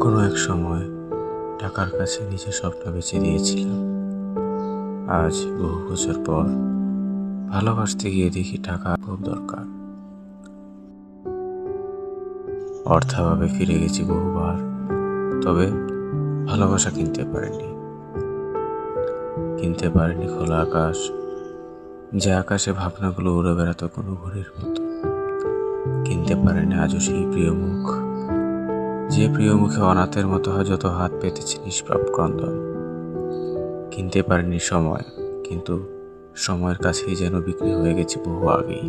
এক সময় টাকার কাছে নিজের স্বপ্ন বেছে দিয়েছিলাম। আজ বহু বছর পর ভালোবাসতে গিয়ে দেখি টাকা খুব দরকার। অর্থাভাবে ফিরে গেছি বহুবার, তবে ভালোবাসা কিনতে পারিনি। কিনতে পারিনি খোলা আকাশ, যে আকাশে ভাবনাগুলো উড়ে বেড়াতো কোনো ঘড়ির মতো। কিনতে পারেনি আজও সেই প্রিয় মুখ যে প্রিয় মুখে অনাথের মতো যত হাত পেতেছে নিষ্পাপ ক্রন্দন। কিনতে পারেনি সময়, কিন্তু সময়ের কাছেই যেন বিক্রি হয়ে গেছে বহু আগেই।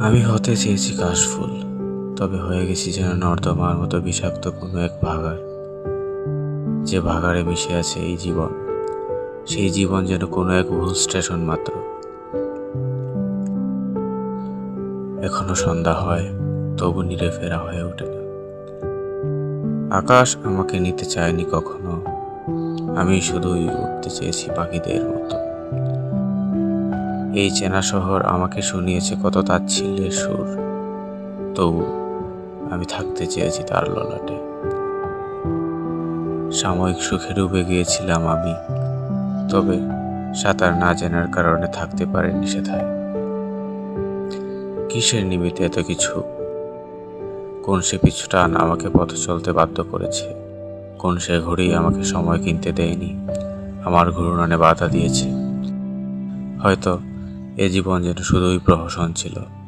আমি হতে চেয়েছি কাশফুল, তবে হয়ে গেছি যেন নর্দমার মতো বিষাক্ত কোনো এক ভাগার। যে ভাগাড়ে মিশে আছে এই জীবন, সেই জীবন যেন কোনো এক ভুল স্টেশন মাত্র। এখনও সন্ধ্যা হয় তবু নিরে ফেরা হয়ে ওঠে না। আকাশ আমাকে নিতে চায়নি কখনো। আমি শুধুই উঠতে চেয়েছি পাখিদের মতো। এই চেনা শহর আমাকে শুনিয়েছে কত তাচ্ছিল্যের সুর। তবু আমি থাকতে চেয়েছি তার ললাটে। সাময়িক সুখে ডুবে গিয়েছিলাম আমি। তবে সাঁতার না জানার কারণে থাকতে পারেনি সেথায়। কিসের নিমিত্তে এত কিছু কোন সে পিছুটান আমাকে পথ চলতে বাধ্য করেছে? কোন সে ঘড়ি আমাকে সময় কিনতে দেয়নি? আমার ঘূর্ণনে বাধা দিয়েছে। হয়তো এ জীবন যেন শুধুই প্রহসন ছিল।